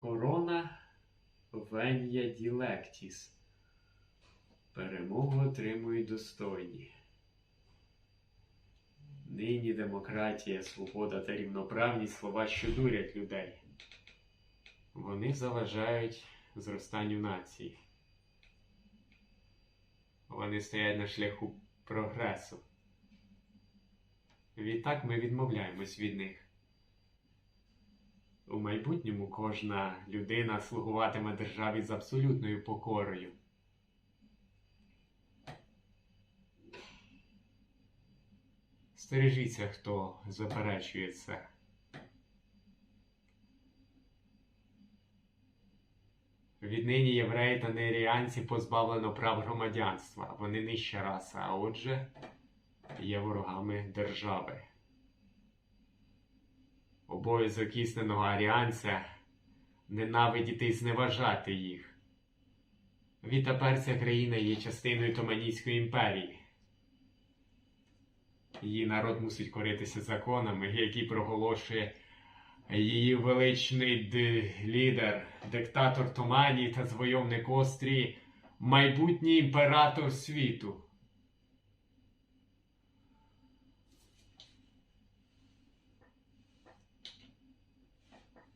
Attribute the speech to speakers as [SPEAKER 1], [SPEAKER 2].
[SPEAKER 1] Корона Венія Ділектіс. Перемогу отримують достойні. Нині демократія, свобода та рівноправність слова, що дурять людей. Вони заважають зростанню нації. Вони стоять на шляху прогресу. Відтак ми відмовляємось від них. У майбутньому кожна людина слугуватиме державі з абсолютною покорою. Стережіться, хто заперечує це. Віднині євреї та неіріанці позбавлено прав громадянства. Вони нижча раса, а отже, є ворогами держави. Обов'язок істинного аріанця ненавидіти і зневажати їх. Відтепер ця країна є частиною Томанійської імперії. Її народ мусить коритися законами, які проголошує її величний лідер, диктатор Томанії та звойовник Острії, майбутній імператор світу.